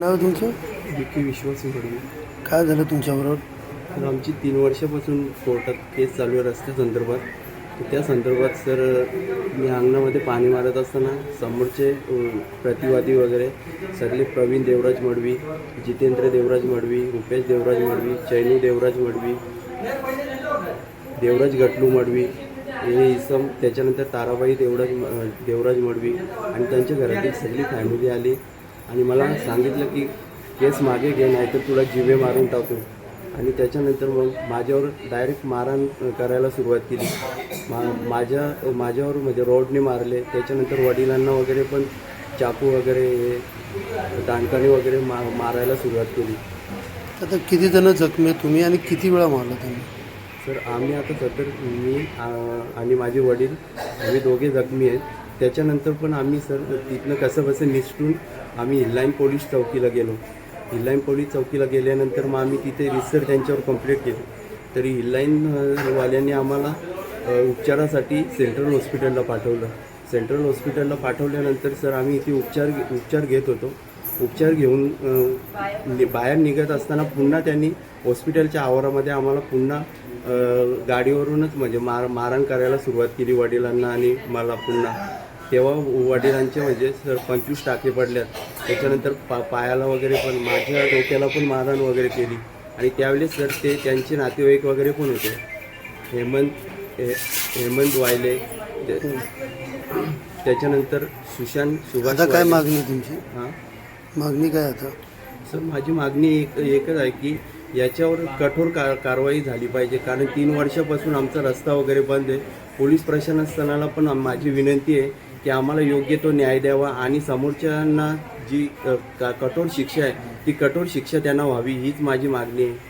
नाव तुमचं? विकी विश्वास घडवी काय झालं तुमच्याबरोबर? तर आमची तीन वर्षापासून कोर्टात केस चालू आहे रस्त्यासंदर्भात तर त्या संदर्भात सर मी अंगणामध्ये पाणी मारत असताना समोरचे प्रतिवादी वगैरे सगळे प्रवीण देवराज मडवी जितेंद्र देवराज मडवी रुपेश देवराज मडवी चैनू देवराज मडवी देवराज गटलू मडवी हे इसम त्याच्यानंतर ताराबाई देवराज देवराज मडवी आणि त्यांच्या घरातील सगळी फॅमिली आली. आणि मला सांगितलं की केस मागे घे नाही तर तुला जिवे मारून टाकू. आणि त्याच्यानंतर मग माझ्यावर डायरेक्ट मारहाण करायला सुरुवात केली. मा माझ्या माझ्यावर म्हणजे रोडने मारले. त्याच्यानंतर वडिलांना वगैरे पण चाकू वगैरे दांडकाने वगैरे मा मारायला सुरुवात केली. आता किती जण जखमी तुम्ही आणि किती वेळा मारला तुम्ही सर आम्ही आता सध्या मी आणि माझे वडील आम्ही दोघे जखमी आहेत. त्याच्यानंतर पण आम्ही सर तिथनं कसं बसं निसटून आम्ही हिल्लाईन पोलीस चौकीला गेलो. हिल्लाईन पोलीस चौकीला गेल्यानंतर मग आम्ही तिथे रिसर त्यांच्यावर कंप्लेंट केली. तरी हिल्लाईन आम्हाला उपचारासाठी सेंट्रल हॉस्पिटलला पाठवलं. सेंट्रल हॉस्पिटलला पाठवल्यानंतर सर आम्ही इथे उपचार उपचार घेत होतो. उपचार घेऊन बाहेर निघत असताना पुन्हा त्यांनी हॉस्पिटलच्या आवारामध्ये आम्हाला पुन्हा गाडीवरूनच म्हणजे मार मारहाण करायला सुरुवात केली वडिलांना आणि मला पुन्हा. तेव्हा वडिलांचे म्हणजे सर पंचवीस टाके पडल्यात. त्याच्यानंतर पा पायाला वगैरे पण माझ्या डोक्याला पण मारहाण वगैरे केली. आणि त्यावेळेस सर ते त्यांचे नातेवाईक वगैरे पण होते. हेमंत हे हेमंत वायले त्याच्यानंतर सुशांत सुभाष काय. मागणी तुमची? हां? मागणी काय आता? सर माझी मागणी एक एकच आहे की याच्यावर कठोर का कारवाई झाली पाहिजे. कारण तीन वर्षापासून आमचा रस्ता वगैरे बंद आहे. पोलीस प्रशासनाला पण माझी विनंती आहे की आम्हाला योग्य तो न्याय द्यावा आणि समोरच्यांना जी का- कठोर शिक्षा आहे ती कठोर शिक्षा त्यांना व्हावी हीच माझी मागणी आहे.